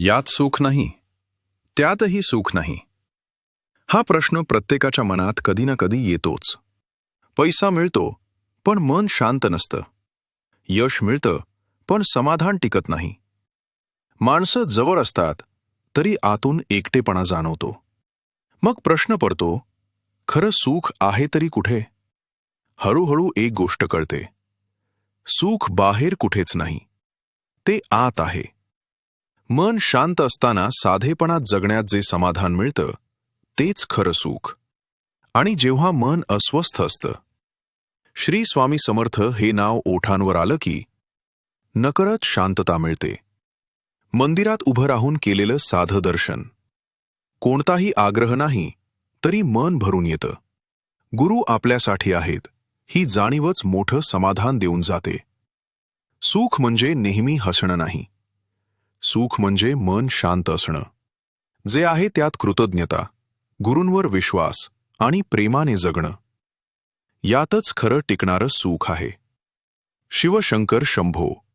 यात सुख नाही. त्यातही सुख नाही. हा प्रश्न प्रत्येकाच्या मनात कधी ना कधी येतोच. पैसा मिळतो पण मन शांत नसतं. यश मिळतं पण समाधान टिकत नाही. माणसं जवळ असतात तरी आतून एकटेपणा जाणवतो. मग प्रश्न पडतो खरं सुख आहे तरी कुठे? हळूहळू एक गोष्ट कळते. सुख बाहेर कुठेच नाही. ते आत आहे. मन शांत असताना साधेपणात जगण्यात जे समाधान मिळतं तेच खरं सुख. आणि जेव्हा मन अस्वस्थ असतं श्री स्वामी समर्थ हे नाव ओठांवर आलं की नकरत शांतता मिळते. मंदिरात उभं राहून केलेलं साधं दर्शन. कोणताही आग्रह नाही तरी मन भरून येतं. गुरु आपल्यासाठी आहेत ही जाणीवच मोठं समाधान देऊन जाते. सुख म्हणजे नेहमी हसणं नाही. सुख म्हणजे मन शांत असणं. जे आहे त्यात कृतज्ञता गुरूंवर विश्वास आणि प्रेमाने जगणं. यातच खरं टिकणारं सुख आहे. शिवशंकर शंभो